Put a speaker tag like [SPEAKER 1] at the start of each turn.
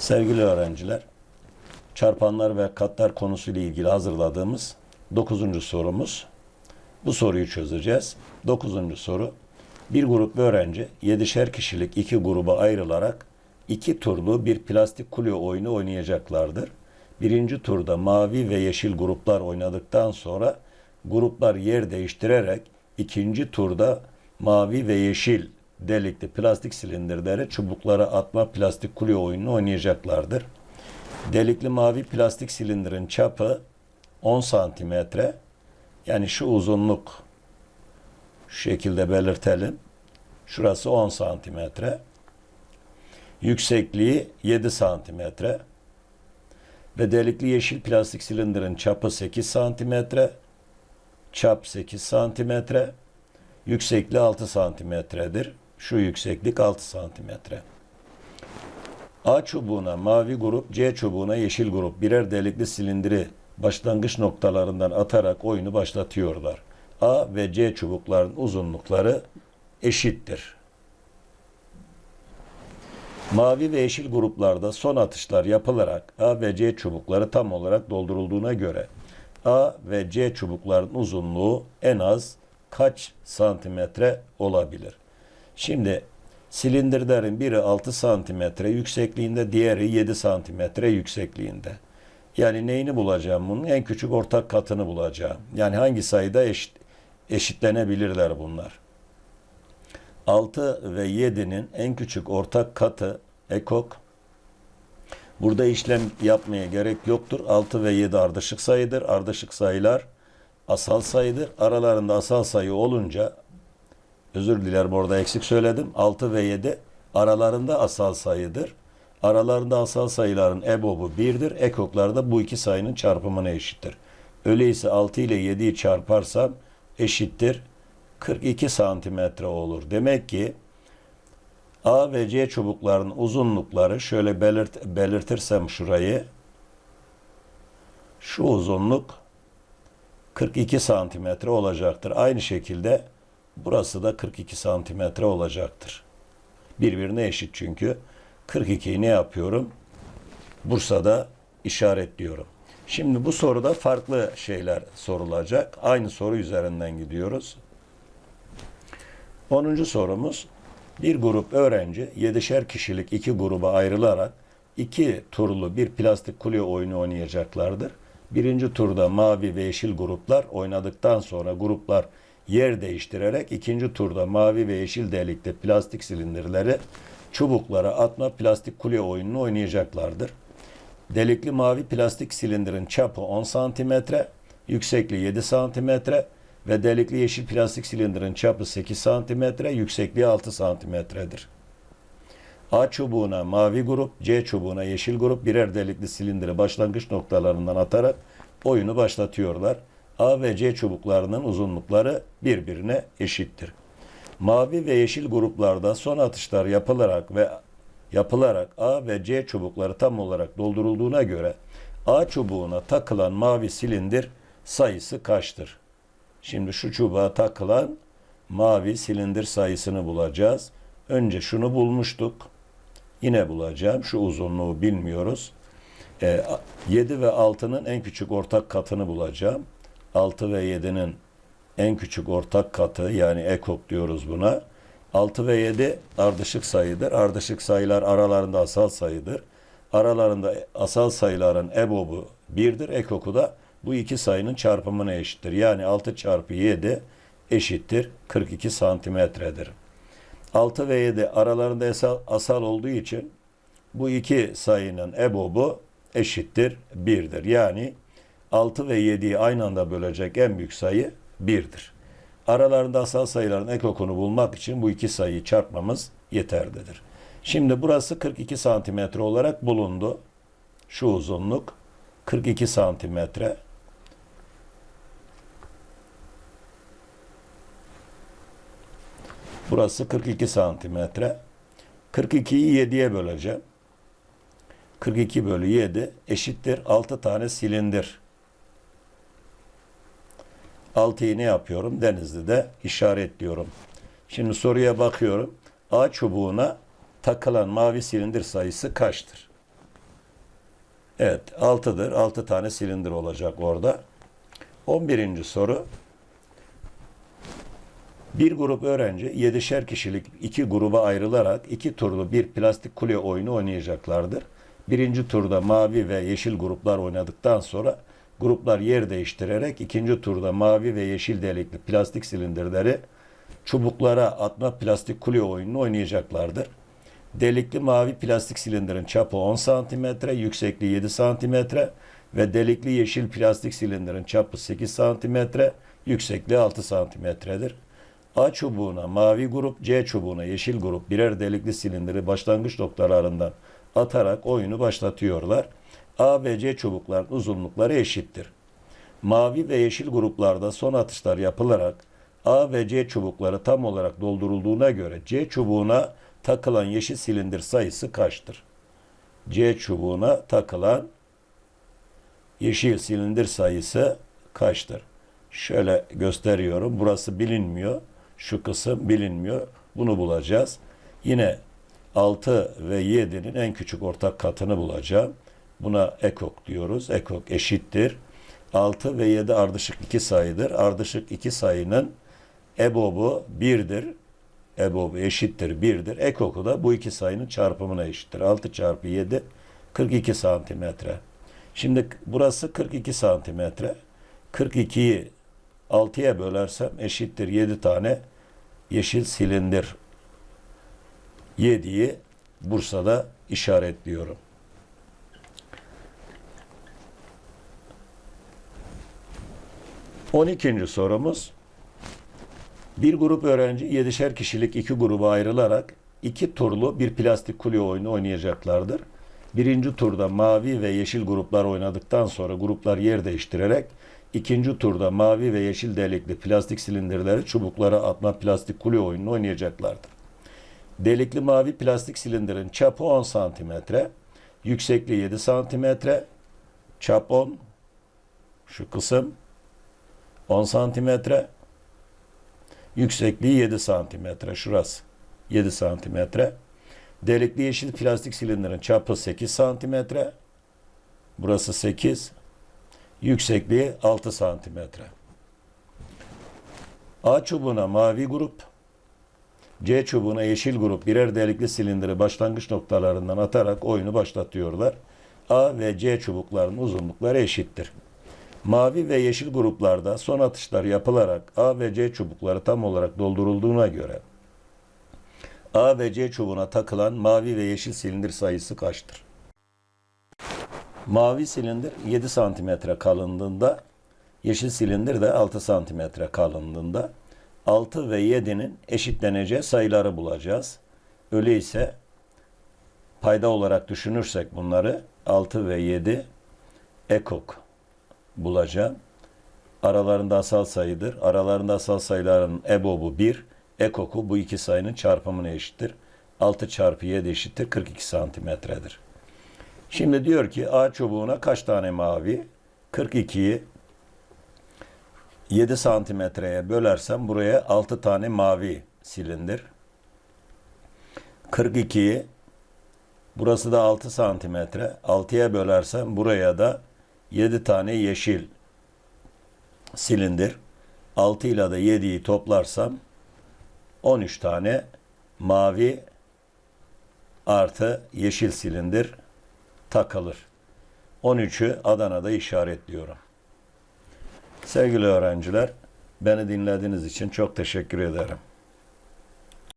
[SPEAKER 1] Sevgili öğrenciler, çarpanlar ve katlar konusuyla ilgili hazırladığımız 9. sorumuz. Bu soruyu çözeceğiz. 9. soru. Bir grup öğrenci 7'şer kişilik iki gruba ayrılarak iki turlu bir plastik kule oyunu oynayacaklardır. Birinci turda mavi ve yeşil gruplar oynadıktan sonra gruplar yer değiştirerek ikinci turda mavi ve yeşil delikli plastik silindirleri çubuklara atma plastik kule oyununu oynayacaklardır. Delikli mavi plastik silindirin çapı 10 santimetre. Yani şu uzunluk şu şekilde belirtelim. Şurası 10 santimetre. Yüksekliği 7 santimetre. Ve delikli yeşil plastik silindirin çapı 8 santimetre. Çap 8 santimetre. Yüksekliği 6 santimetredir. Şu yükseklik 6 santimetre. A çubuğuna mavi grup, C çubuğuna yeşil grup birer delikli silindiri başlangıç noktalarından atarak oyunu başlatıyorlar. A ve C çubukların uzunlukları eşittir. Mavi ve yeşil gruplarda son atışlar yapılarak A ve C çubukları tam olarak doldurulduğuna göre A ve C çubukların uzunluğu en az kaç santimetre olabilir? Şimdi silindirlerin biri 6 santimetre yüksekliğinde, diğeri 7 santimetre yüksekliğinde. Yani neyini bulacağım bunun? En küçük ortak katını bulacağım. Yani hangi sayıda eşit, eşitlenebilirler bunlar? 6 ve 7'nin en küçük ortak katı ekok. Burada işlem yapmaya gerek yoktur. 6 ve 7 ardışık sayıdır. Ardışık sayılar asal sayıdır. Aralarında asal sayı olunca özür dilerim orada eksik söyledim. 6 ve 7 aralarında asal sayıdır. Aralarında asal sayıların ebobu 1'dir. Ekoklar da bu iki sayının çarpımına eşittir. Öyleyse 6 ile 7'yi çarparsam eşittir 42 santimetre olur. Demek ki A ve C çubukların uzunlukları şöyle belirt, belirtirsem şurayı şu uzunluk 42 santimetre olacaktır. Aynı şekilde burası da 42 santimetre olacaktır. Birbirine eşit çünkü. 42'yi ne yapıyorum? Bursa'da işaretliyorum. Şimdi bu soruda farklı şeyler sorulacak. Aynı soru üzerinden gidiyoruz. 10. sorumuz bir grup öğrenci 7'şer kişilik iki gruba ayrılarak iki turlu bir plastik kule oyunu oynayacaklardır. Birinci turda mavi ve yeşil gruplar oynadıktan sonra gruplar yer değiştirerek ikinci turda mavi ve yeşil delikli plastik silindirleri çubuklara atma plastik kule oyununu oynayacaklardır. Delikli mavi plastik silindirin çapı 10 santimetre, yüksekliği 7 santimetre ve delikli yeşil plastik silindirin çapı 8 santimetre, yüksekliği 6 santimetredir. A çubuğuna mavi grup, C çubuğuna yeşil grup birer delikli silindiri başlangıç noktalarından atarak oyunu başlatıyorlar. A ve C çubuklarının uzunlukları birbirine eşittir. Mavi ve yeşil gruplarda son atışlar yapılarak ve yapılarak A ve C çubukları tam olarak doldurulduğuna göre A çubuğuna takılan mavi silindir sayısı kaçtır? Şimdi şu çubuğa takılan mavi silindir sayısını bulacağız. Önce şunu bulmuştuk. Yine bulacağım. Şu uzunluğu bilmiyoruz. E, 7 ve 6'nın en küçük ortak katını bulacağım. 6 ve 7'nin en küçük ortak katı yani ekok diyoruz buna. 6 ve 7 ardışık sayıdır. Ardışık sayılar aralarında asal sayıdır. Aralarında asal sayıların ebobu 1'dir. Ekoku da bu iki sayının çarpımına eşittir. Yani 6 çarpı 7 eşittir 42 santimetredir. 6 ve 7 aralarında asal, asal olduğu için bu iki sayının ebobu eşittir 1'dir. Yani 6 ve 7'yi aynı anda bölecek en büyük sayı 1'dir. Aralarında asal sayıların ekokunu bulmak için bu iki sayıyı çarpmamız yeterlidir. Şimdi burası 42 santimetre olarak bulundu. Şu uzunluk 42 santimetre. Burası 42 santimetre. 42'yi 7'ye böleceğim. 42 bölü 7 eşittir 6 tane silindir. 6'yı ne yapıyorum? Denizli'de işaretliyorum. Şimdi soruya bakıyorum. A çubuğuna takılan mavi silindir sayısı kaçtır? Evet 6'dır. 6 tane silindir olacak orada. 11. soru. Bir grup öğrenci 7'şer kişilik iki gruba ayrılarak iki turlu bir plastik kule oyunu oynayacaklardır. Birinci turda mavi ve yeşil gruplar oynadıktan sonra gruplar yer değiştirerek ikinci turda mavi ve yeşil delikli plastik silindirleri çubuklara atma plastik kule oyununu oynayacaklardır. Delikli mavi plastik silindirin çapı 10 cm, yüksekliği 7 cm ve delikli yeşil plastik silindirin çapı 8 cm, yüksekliği 6 cm'dir. A çubuğuna mavi grup, C çubuğuna yeşil grup birer delikli silindiri başlangıç noktalarından atarak oyunu başlatıyorlar. A ve C çubukların uzunlukları eşittir. Mavi ve yeşil gruplarda son atışlar yapılarak A ve C çubukları tam olarak doldurulduğuna göre C çubuğuna takılan yeşil silindir sayısı kaçtır? C çubuğuna takılan yeşil silindir sayısı kaçtır? Şöyle gösteriyorum. Burası bilinmiyor. Şu kısım bilinmiyor. Bunu bulacağız. Yine 6 ve 7'nin en küçük ortak katını bulacağım. Buna ekok diyoruz. Ekok eşittir. 6 ve 7 ardışık iki sayıdır. Ardışık iki sayının ebobu 1'dir. Ebobu eşittir 1'dir. Ekoku da bu iki sayının çarpımına eşittir. 6 çarpı 7 42 santimetre. Şimdi burası 42 santimetre. 42'yi 6'ya bölersem eşittir 7 tane yeşil silindir. 7'yi Bursa'da işaretliyorum. On ikinci sorumuz. Bir grup öğrenci yedişer kişilik iki gruba ayrılarak iki turlu bir plastik kule oyunu oynayacaklardır. Birinci turda mavi ve yeşil gruplar oynadıktan sonra gruplar yer değiştirerek ikinci turda mavi ve yeşil delikli plastik silindirleri çubuklara atma plastik kule oyununu oynayacaklardır. Delikli mavi plastik silindirin çapı 10 santimetre, yüksekliği 7 santimetre, çap 10, şu kısım 10 santimetre, yüksekliği 7 santimetre, şurası 7 santimetre. Delikli yeşil plastik silindirin çapı 8 santimetre, burası 8, yüksekliği 6 santimetre. A çubuğuna mavi grup, C çubuğuna yeşil grup birer delikli silindiri başlangıç noktalarından atarak oyunu başlatıyorlar. A ve C çubuklarının uzunlukları eşittir. Mavi ve yeşil gruplarda son atışlar yapılarak A ve C çubukları tam olarak doldurulduğuna göre A ve C çubuğuna takılan mavi ve yeşil silindir sayısı kaçtır? Mavi silindir 7 santimetre kalınlığında, yeşil silindir de 6 santimetre kalınlığında. 6 ve 7'nin eşitleneceği sayıları bulacağız. Öyleyse payda olarak düşünürsek bunları 6 ve 7 ekok bulacağım. Aralarında asal sayıdır. Aralarında asal sayıların ebobu 1, ekoku bu iki sayının çarpımına eşittir. 6 çarpı 7 eşittir 42 santimetredir. Şimdi diyor ki A çubuğuna kaç tane mavi? 42'yi 7 santimetreye bölersem buraya 6 tane mavi silindir. 42'yi burası da 6 santimetre. 6'ya bölersem buraya da 7 tane yeşil silindir. 6 ile de 7'yi toplarsam 13 tane mavi artı yeşil silindir takılır. 13'ü Adana'da işaretliyorum. Sevgili öğrenciler, beni dinlediğiniz için çok teşekkür ederim.